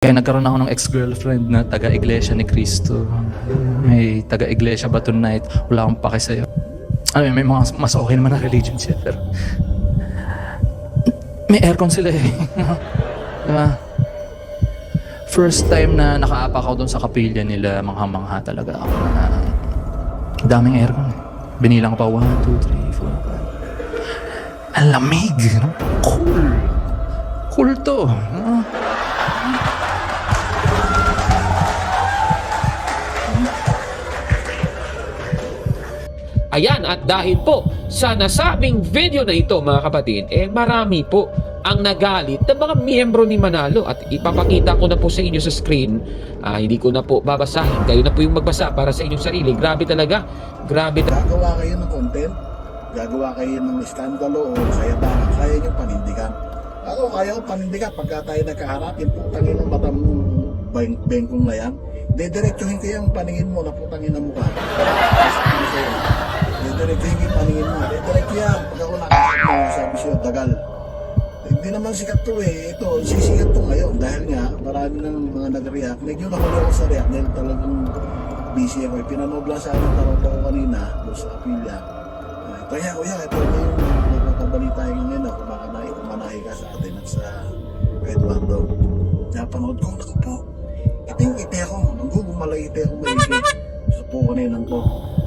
Kaya nagkaroon ako ng ex-girlfriend na taga-iglesia ni Cristo. May taga-iglesia ba tonight? Wala akong pake sa'yo. Ano may mga mas okay naman na religion siya, pero... May aircon sila eh. diba? First time na nakaapak ako doon sa kapilya nila, mangha-mangha talaga ako na daming aircon. eh. Binilang pa, 1, 2, 3, 4, 5. Ang lamig. Cool. Cool to. no? Ayan, at dahil po sa nasabing video na ito mga kapatid, eh marami po ang nagalit ng mga miyembro ni Manalo at ipapakita ko na po sa inyo sa screen. Ah, hindi ko na po babasahin. Kayo na po yung magbasa para sa inyong sarili. Grabe talaga. Grabe talaga. Gagawa kayo ng content, gagawa kayo ng iskandalo o kaya ba, kaya nyo panindigan. Ako, kaya ko panindigan pagka tayo nagkaharap, yung putangin ng mata mo, beng bengkong na yan, dediretsuhin ko yung paningin mo na putangin ng mukha. Dediretsuhin ko yung paningin mo, dediretso yan. Pag ako nakakita mo, sabi siya, dagal. Hindi naman sikat to eh. Ito, sisikat to ngayon dahil nga marami ng mga nag-react. Medyo nahuli ako sa react dahil talagang busy ako. eh. Pinanood lang sa akin tarot ako kanina doon sa Apilia. Uh, kaya kuya, ito na yung nagpapabalita yung ngayon na manahi ka sa atin at sa Eduardo. Napanood ko, naku po, iting ite ako, nanggugumalay ite ako maigi. Sa po ko.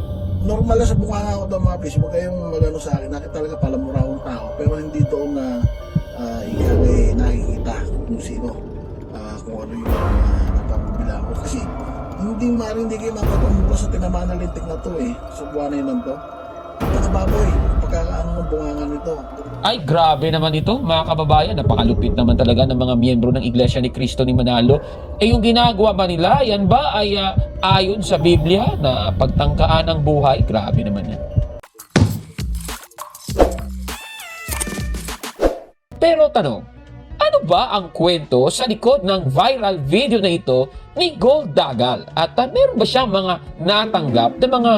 Normal na sa mukha ako daw mga fish, huwag kayong magano sa akin. Nakita talaga palamura akong tao, pero hindi doon na uh, ikaw eh nakikita kung sino, ah, kung ano yung uh, napapabila ko. Kasi hindi maaaring hindi kayo sa tinamaan na lintik na to eh. Sa buwanay lang Pagkababoy, pagkakaano ng bungangan nito. Ay, grabe naman ito, mga kababayan. Napakalupit naman talaga ng mga miyembro ng Iglesia ni Cristo ni Manalo. Eh, yung ginagawa ba nila, yan ba ay ah, ayon sa Biblia na pagtangkaan ng buhay? Grabe naman yan. Pero tanong, ano ba ang kwento sa likod ng viral video na ito ni Gold Dagal? At ah, meron ba siyang mga natanggap na mga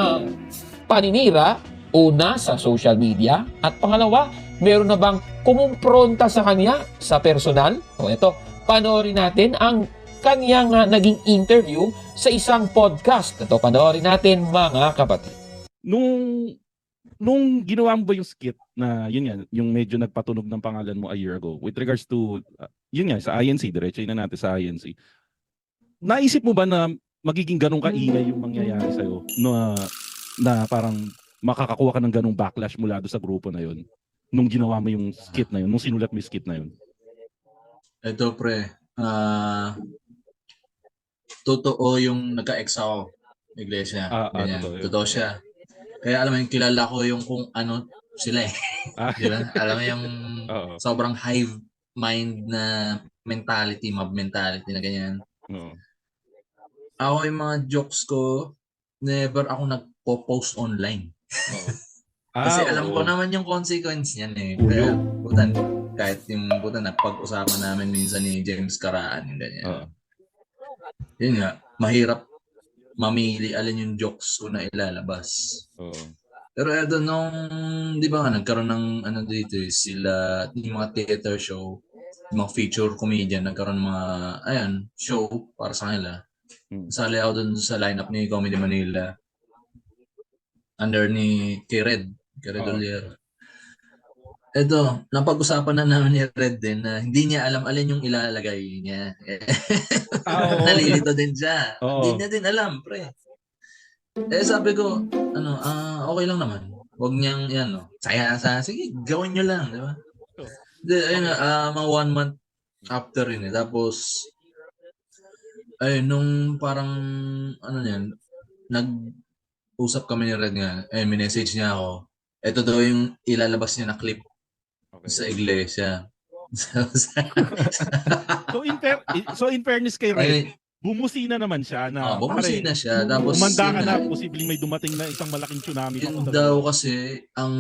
paninira una sa social media? At pangalawa, meron na bang kumumpronta sa kanya sa personal? O ito, panoorin natin ang kanyang ah, naging interview sa isang podcast. Ito, panoorin natin mga kapatid. nung nung ginawa mo ba yung skit na yun nga yung medyo nagpatunog ng pangalan mo a year ago with regards to uh, yun nga sa INC diretso na natin sa INC naisip mo ba na magiging ganong kaingay yung mangyayari sa na na parang makakakuha ka ng ganong backlash mula do sa grupo na yun nung ginawa mo yung skit na yun nung sinulat mo yung skit na yun Ito pre, ah totoo yung nagka-ex ako iglesia. Ah, ah, Ganyan. totoo yun. Totoo siya. Kaya alam mo yung kilala ko yung kung ano sila eh. ah, Di ba? alam mo yung oo sobrang hive mind na mentality, mob mentality na ganyan. oo Ako yung mga jokes ko, never ako nagpo-post online. Oo. Kasi Ah, alam ko oo. naman yung consequence niyan eh. Oo. Kaya, putan, kahit yung putan, napag-usapan namin minsan ni James Karaan, yung ganyan. Oo. Yun nga, mahirap mamili alin yung jokes ko na ilalabas. Oo. Pero eto nung, di ba nga, nagkaroon ng ano dito eh, sila, yung mga theater show, yung mga feature comedian, nagkaroon ng mga, ayan, show para sa kanila. Hmm. Sali ako dun sa lineup ni Comedy Manila. Under ni kay Red, kay Red Oo. Oliero. Ito, napag-usapan na namin ni Red din na hindi niya alam alin yung ilalagay niya. Oo. Nalilito din siya. Oo. Hindi niya din alam, pre. Eh sabi ko, ano, ah okay lang naman. Huwag niyang, yan, no. Saya, saya, sige, gawin niyo lang, di ba? Di, ayun ah, mga one month after yun eh. Tapos, ayun, nung parang, ano yan, nag-usap kami ni Red nga, eh, minessage niya ako. Ito daw yung ilalabas niya na clip Okay. sa iglesia. So in fair, so in fairness kay Ray, Ay, bumusina naman siya na ah, bumusi na siya. Tapos, Umanda ka na, posibleng may dumating na isang malaking tsunami. Yun daw kasi ang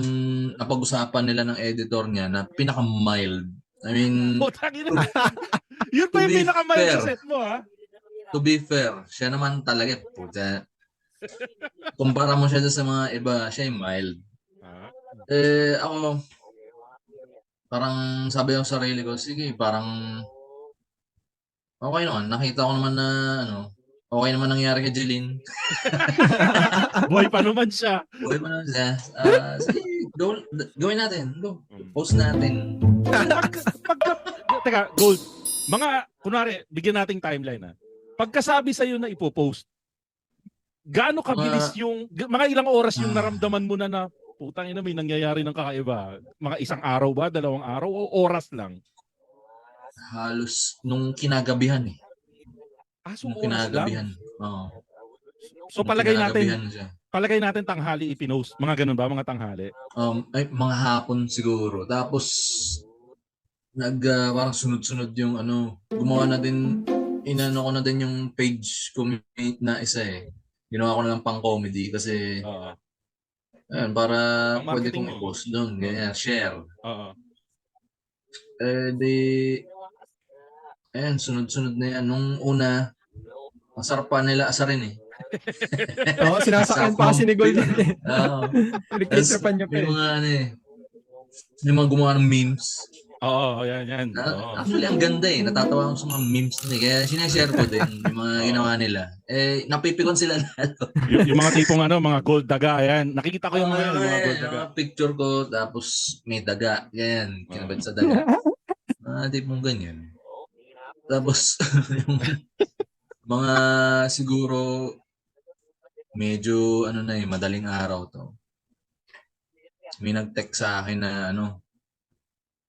napag-usapan nila ng editor niya na pinaka-mild. I mean, ina. Yun pa To yung fair. sa set mo, ha? to be fair, siya naman talaga, puta. Kumpara mo siya sa mga iba, siya yung mild. Ah, Eh, ako, parang sabi ko sa sarili ko, sige, parang, Okay naman. Nakita ko naman na, ano, okay naman nangyari kay Jeline. Boy pa naman siya. Okay pa naman siya. Ah, sige, go, gawin natin. Go. Post natin. Pagka, teka, Gold, mga, kunwari, bigyan nating timeline ha. Pagkasabi sa'yo na ipopost, gaano kabilis yung, g- mga ilang oras yung Ah. naramdaman mo na na, putang ina, may nangyayari ng kakaiba. Mga isang araw ba, dalawang araw, o oras lang? Halos nung kinagabihan eh. Ah, so Nung kinagabihan. Oo. So Nung palagay natin, siya. palagay natin tanghali ipinost. Mga ganun ba, mga tanghali? Um, ay, mga hapon siguro. Tapos, nag, ah, parang sunod-sunod yung ano, gumawa na din, inano ko na din yung page ko na isa eh. Ginawa ko na lang pang comedy kasi, Oo. ayun, para Pang pwede marketing kong mo. i-post doon, ganyan, share. Oo. Eh, di, ayun, sunod-sunod na yan. Nung una, masarap pa nila asarin eh. Oo, sinasakyan pa kasi ni Gold. Oo. Pinagtitripan niya pa Yung eh. mga ano eh, yung mga gumawa ng memes. Oo, yan, yan. Na, Oo. Actually, ang ganda eh. Natatawa ako sa mga memes nila. Kaya sinashare ko din yung mga ginawa nila. Eh, napipikon sila lahat. Y- yung mga tipong ano, mga gold daga, yan. Nakikita ko yung mga, yan, yung mga gold daga. mga picture ko, tapos may daga. Yan, kinabit sa daga. Mga tipong ganyan. Tapos, yung mga siguro, medyo, ano na eh, madaling araw to. May nag-text sa akin na, ano,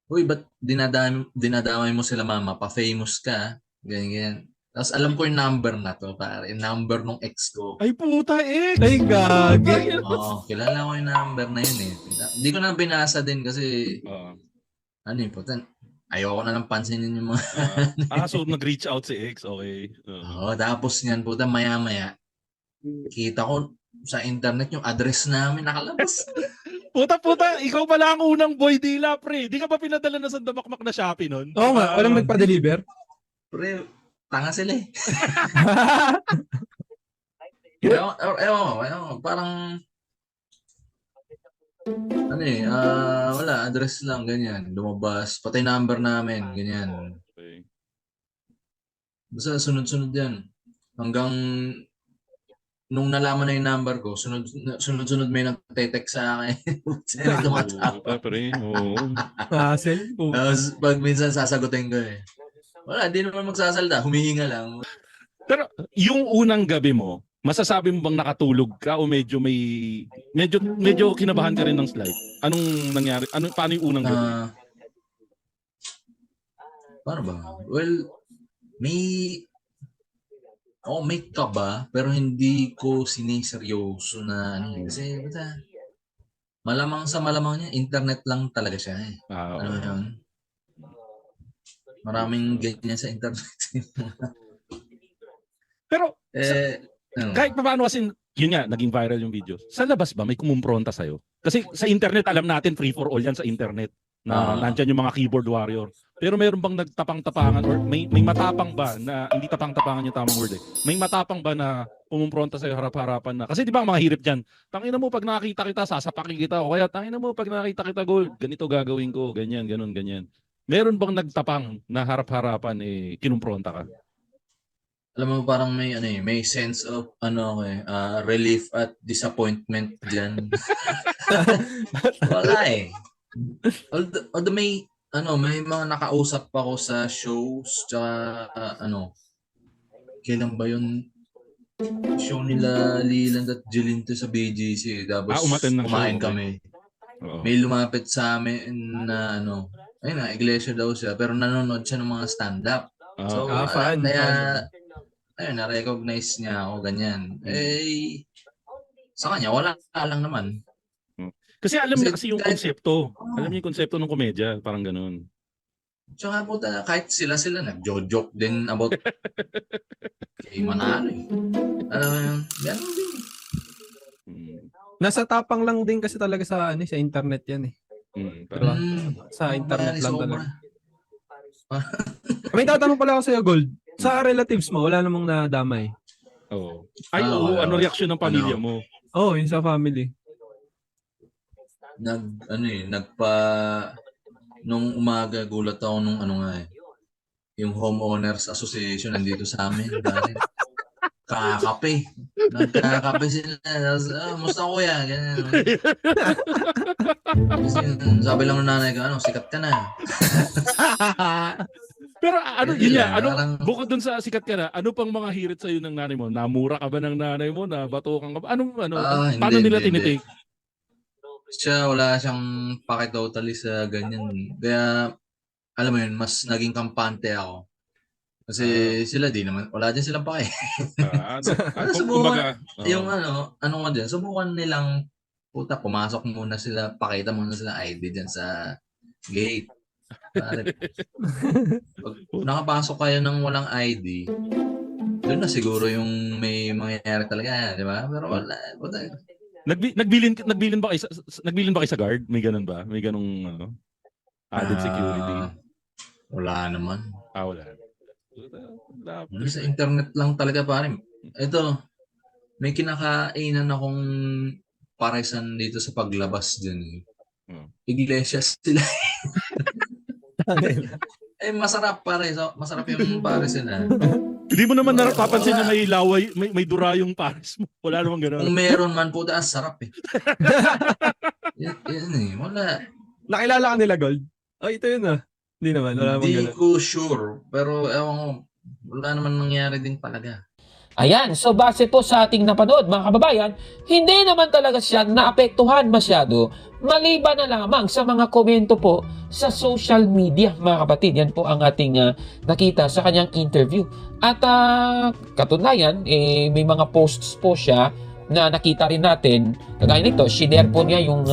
Uy, ba't dinadamay, dinadamay mo sila mama? Pa-famous ka. Ganyan, ganyan. Tapos alam ko yung number na to, pare. Yung number nung ex ko. Ay, puta eh. Ay, gagi. Oo, kilala ko yung number na yun eh. Hindi ko na binasa din kasi, Oo. ano yung putan, ayoko na lang pansinin yung mga, ah, so nag-reach out si X, okay. Oo. oo, tapos yan, puta, maya-maya, kita ko sa internet yung address namin nakalabas. Puta, puta, ikaw pala ang unang boy dila, pre. Di ka pa pinadala na sa damakmak na Shopee nun? Oo nga, walang nagpa-deliver. Pre, tanga sila eh. Ewan, ewan, ewan, ewan, parang, ano eh, ah, wala, address lang, ganyan, lumabas, pati number namin, ganyan. Okay. Basta sunod-sunod yan. Hanggang nung nalaman na yung number ko, sunod, sunod-sunod may nagte-text sa akin. Sino tumatawa. Pre. Oo. Hassle. Oo. Tapos pag minsan sasagutin ko eh. Wala, di naman magsasalda. Humihinga lang. Pero yung unang gabi mo, masasabi mo bang nakatulog ka o medyo may medyo medyo kinabahan ka rin ng slide? Anong nangyari? Ano paano yung unang gabi? Ah, paano ba? Well, may Oh, may kaba, pero hindi ko siniseryoso na ano eh. Kasi, basta, malamang sa malamang niya, internet lang talaga siya eh. Ah, Ano yun? Maraming ganyan sa internet. Pero eh, ano, kahit pa paano kasi yun nga, naging viral yung video. Sa labas ba may kumumpronta sa'yo? Kasi sa internet, alam natin free for all yan sa internet. Na Ah. nandyan yung mga keyboard warrior. Pero meron bang nagtapang-tapangan or may may matapang ba na hindi tapang-tapangan yung tamang word eh. May matapang ba na pumumpronta sa'yo harap-harapan na. Kasi di ba ang mga hirip dyan, tangina mo pag nakakita kita, sasapakin kita. O kaya tangina mo pag nakakita kita gold, ganito gagawin ko, ganyan, ganun, ganyan. Meron bang nagtapang na harap-harapan eh kinumpronta ka? alam mo parang may ano eh, may sense of ano eh, ah, relief at disappointment diyan. Wala eh. Although, although may ano, may mga nakausap ako sa shows tsaka ah, ano kailan ba yun show nila Leland at Jelinto sa BGC. Tapos Ah, umattend ng show, kumain okay. kami. Oo. May lumapit sa amin na ano, ayun na, iglesia daw siya, pero nanonood siya ng mga stand-up. Ah, So, Ah, ah, fan, kaya, ayun, na-recognize niya ako, ganyan. Eh, sa kanya, wala lang naman. Kasi alam niya Kasi yung kahit- konsepto. Oo. Alam niya yung konsepto ng komedya, parang ganun. Tsaka po, ta- kahit sila sila, nag-joke din about kay Manalo eh. Alam mo yun, ganun din. Mm. Nasa tapang lang din kasi talaga sa ano, sa internet yan eh. Mm. Diba? Mm, Sa internet lang talaga. May tatanong pala ako sa'yo, Gold. Sa relatives mo, wala namang nadamay. Oo. Ay, Ah, oo. wala, Ano reaksyon ng pamilya mo? Oo, oh, yun sa family. Nag, ano eh, nagpa, nung umaga, gulat ako nung ano nga eh. yung homeowners association nandito sa amin. Dahil kakape. Nagkakape sila. Tapos, ah, musta kuya? Ganyan. Kasi, sabi lang ng nanay ko, ano, sikat ka na. Pero ano, Hindi yun yan, ano, parang- bukod dun sa sikat ka na, ano pang mga hirit sa'yo ng nanay mo? Namura ka ba ng nanay mo? Nabatukan ka ba? Anong, ano, Ah, hindi, paano nila hindi, tinitake? Siya, wala siyang pake totally sa ganyan. Kaya, alam mo yun, mas naging kampante ako. Kasi sila di naman, wala din silang pake. Ah, ano, ah, Ano, subukan- oo. yung ano, ano nga din, subukan nilang, puta, pumasok muna sila, pakita muna sila ID dyan sa gate. Pare, pag nakapasok kayo ng walang ID, doon na siguro yung may mangyayari talaga, di ba? Pero wala, puta, Nagbi, nagbilin nagbilin ba kayo sa, nagbilin ba kayo sa guard? May ganun ba? May ganung ano? Added security. Ah, wala naman. Ah, wala. Wala. Ano, Sa internet lang talaga pare. Ito, may kinakainan akong paresan dito sa paglabas din. Hmm. Iglesia sila. eh masarap pare. So, masarap yung paresan ah. Hindi mo naman Wala. napapansin na may laway, may, may dura yung pares mo. Wala namang Kung ganun. meron man po, ang sarap eh. yan, yan eh. Wala. Nakilala ka nila, Gold? Oh, ito yun ah. Hindi naman. Wala Hindi ganun. ko sure. Pero ewan ko, wala naman nangyari din talaga. Ayan, so base po sa ating napanood mga kababayan, hindi naman talaga siya naapektuhan masyado maliban na lamang sa mga komento po sa social media mga kapatid. Yan po ang ating ah, nakita sa kanyang interview. At ah, katunayan, eh, may mga posts po siya na nakita rin natin. Kagaya nito, shinare po niya yung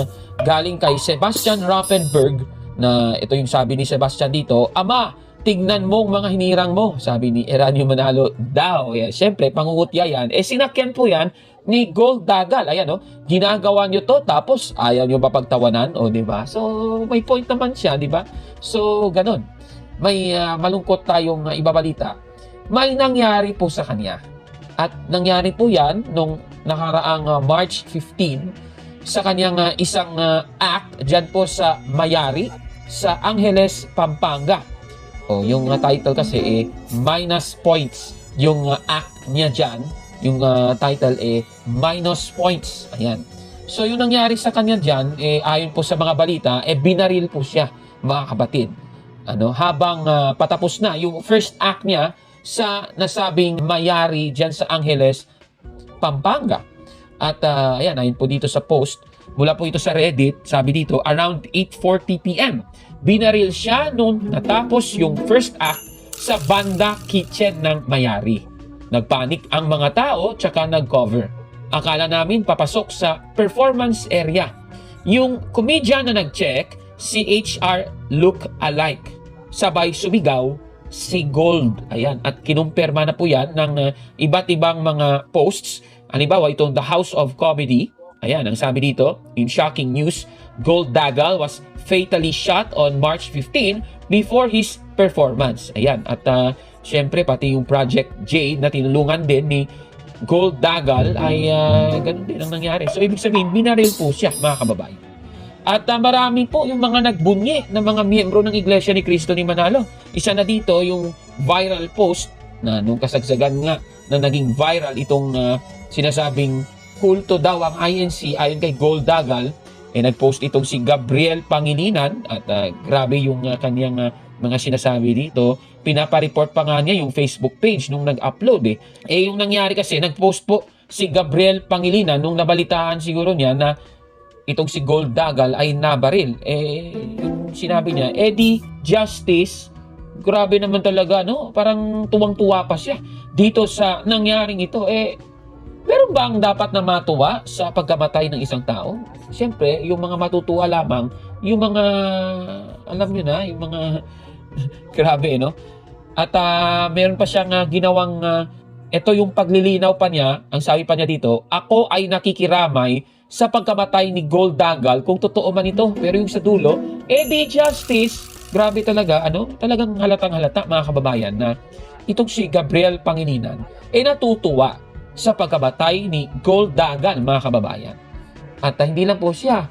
galing kay Sebastian Raffenberg na ito yung sabi ni Sebastian dito, Ama, tignan mong mga hinirang mo, sabi ni Eranio Manalo daw. Yan, Siyempre, pangungutya yan. Eh, sinakyan po yan ni Gold Dagal. Ayan, no? Ginagawa nyo to, tapos ayaw nyo papagtawanan, o, di ba? So, may point naman siya, di ba? So, ganun. May ah, malungkot tayong ah, ibabalita. May nangyari po sa kanya. At nangyari po yan nung nakaraang ah, March 15 sa kanyang ah, isang ah, act dyan po sa Mayari sa Angeles, Pampanga. O, yung uh, title kasi eh, minus points. Yung uh, act niya dyan, yung uh, title eh, minus points. Ayan. So, yung nangyari sa kanya dyan, eh, ayon po sa mga balita, eh, binaril po siya, mga kapatid. Ano, habang uh, patapos na yung first act niya sa nasabing mayari dyan sa Angeles, Pampanga. At uh, ayan, ayon po dito sa post, mula po ito sa Reddit, sabi dito, around 8.40pm, binaril siya nung natapos yung first act sa banda kitchen ng mayari. Nagpanik ang mga tao tsaka nag-cover. Akala namin papasok sa performance area. Yung komedya na nag-check, si HR look alike. Sabay sumigaw, si Gold. Ayan. At kinumpirma na po yan ng uh, iba't ibang mga posts. Halimbawa, itong The House of Comedy. Ayan, ang sabi dito, in shocking news, Gold Dagal was fatally shot on March 15 before his performance. Ayan, at uh, syempre pati yung Project J na tinulungan din ni Gold Dagal ay uh, ganun din ang nangyari. So ibig sabihin, binaril po siya mga kababayan. At uh, marami po yung mga nagbunyi ng mga miyembro ng Iglesia ni Cristo ni Manalo. Isa na dito yung viral post na nung kasagsagan nga na naging viral itong uh, sinasabing kulto daw ang INC ayon kay Gold Dagal eh nagpost itong si Gabriel Pangilinan at uh, grabe yung uh, kanyang uh, mga sinasabi dito. Pinapareport pa nga niya yung Facebook page nung nag-upload eh. Eh yung nangyari kasi nagpost po si Gabriel Pangilinan nung nabalitaan siguro niya na itong si Gold Dagal ay nabaril. Eh yung sinabi niya eh di justice. Grabe naman talaga no? Parang tuwang-tuwa pa siya dito sa nangyaring ito. Eh Meron bang dapat na matuwa sa pagkamatay ng isang tao? Siyempre, yung mga matutuwa lamang, yung mga, alam nyo na, yung mga, grabe, no? At ah, meron pa siyang ah, ginawang, ah, ito yung paglilinaw pa niya, ang sabi pa niya dito, ako ay nakikiramay sa pagkamatay ni Gold Dagal kung totoo man ito. Pero yung sa dulo, eh di justice. Grabe talaga, ano? Talagang halatang halata mga kababayan na itong si Gabriel Pangilinan, eh natutuwa sa pagkabatay ni Gold Dagal, mga kababayan. At ah, hindi lang po siya.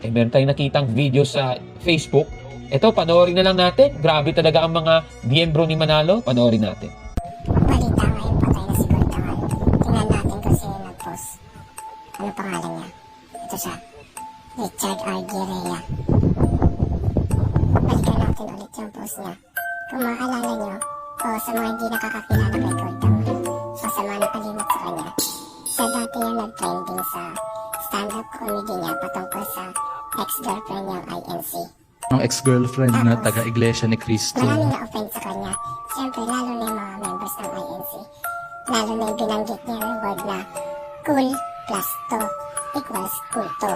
Eh, meron tayong nakitang video sa Facebook Ito, panoorin na lang natin. Grabe talaga ang mga miyembro ni Manalo. Panoorin natin. Balita ngayon patay na si Gordangal. Tingnan natin kung sino nag-post. Ano pangalan niya? Ito siya. Richard R. Guerrilla. Balikan natin ulit yung post niya. Kung maaalala niyo, o sa mga hindi nakakakilala kay Gordangal, dati yung nag-trending sa stand-up comedy niya patungkol sa ex-girlfriend niyang INC. Ng ex-girlfriend na taga-iglesia ni Cristo. Maraming na-offend sa kanya. Siyempre, lalo na yung mga members ng INC. Lalo na yung binanggit niya yung word na cool plus to equals kulto.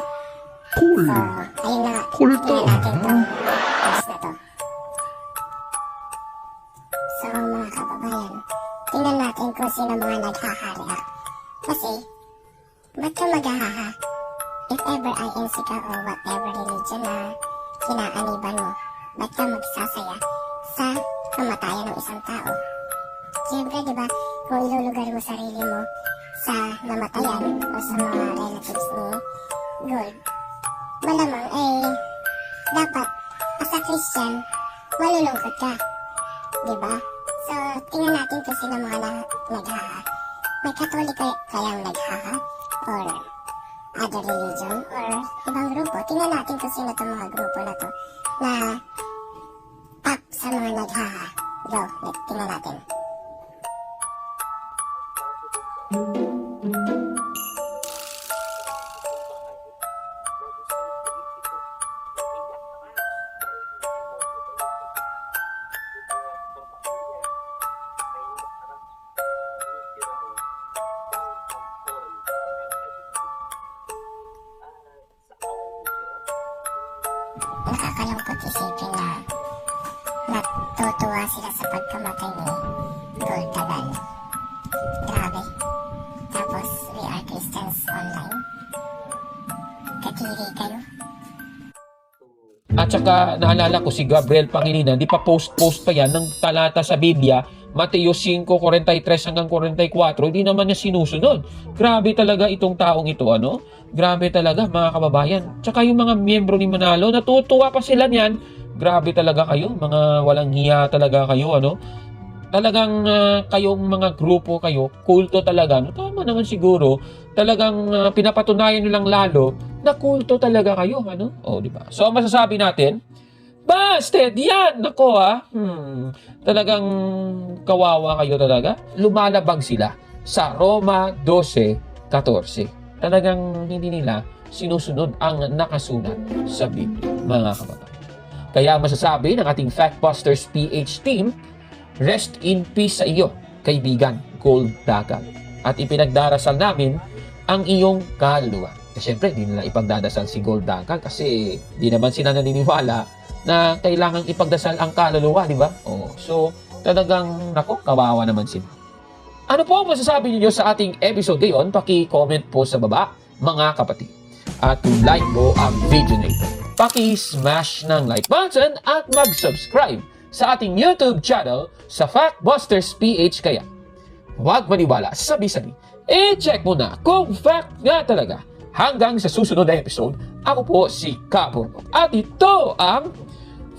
Cool. So, ayun na nga. Kulto. Tingnan natin to. Post na to. So, mga kababayan, tingnan natin kung sino mga naghaha-react. Kasi, ba't ka maghahaha? If ever INC ka or whatever religion na kinaaniban mo, ba't ka magsasaya sa kamatayan ng isang tao? Siyempre, di ba, kung ilulugar mo sarili mo sa namatayan o sa mga relatives ni Gold, malamang eh, dapat, as a Christian, malulungkot ka. Di ba? So, tingnan natin kung sino mga na, naghaha. May Katolik kay- kayang naghaha? Or other religion? Or ibang grupo? Tingnan natin kung sino itong mga grupo na to na top sa mga naghaha. Go, tingnan natin. Nakakalungkot natutuwa sila sa pagkamatay ni Gold Tagal. Grabe. Tapos, we are Christians online. Katiri kayo. At saka naalala ko si Gabriel Pangilinan, di pa post-post pa yan ng talata sa Biblia, Mateo 5:43 hanggang 44, hindi naman niya sinusunod. Grabe talaga itong taong ito, ano? Grabe talaga mga kababayan. Tsaka yung mga miyembro ni Manalo, natutuwa pa sila niyan. Grabe talaga kayo, mga walang hiya talaga kayo, ano? Talagang ah, kayong mga grupo kayo, kulto talaga. No, tama naman siguro. Talagang ah, pinapatunayan nyo lalo na kulto talaga kayo, ano? O, di ba? So, masasabi natin, Busted! Yan! Nako ah! Hmm. Talagang kawawa kayo talaga. Lumalabag sila sa Roma 12.14. Talagang hindi nila sinusunod ang nakasulat sa Biblia, mga kababayan. Kaya masasabi ng ating Factbusters PH team, rest in peace sa iyo, kaibigan, Gold Dagal. At ipinagdarasal namin ang iyong kaluluwa. Eh, syempre, di nila ipagdadasal si Gold Dagal kasi di naman sila naniniwala na kailangang ipagdasal ang kaluluwa, di ba? Oo. So, talagang, nako, kawawa naman sila. Ano po ang masasabi niyo sa ating episode ngayon? Paki-comment po sa baba, mga kapatid. At like mo ang video na ito, paki-smash ng like button at mag-subscribe sa ating YouTube channel sa Factbusters PH kaya. Huwag maniwala, sabi-sabi. Eh, check mo na kung fact nga talaga. Hanggang sa susunod na episode, ako po si Kapon. At ito ang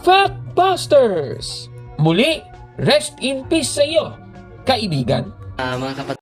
Factbusters! Muli, rest in peace sa iyo, kaibigan. Ah, mga kapatid.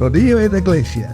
Rodillo et Iglesia,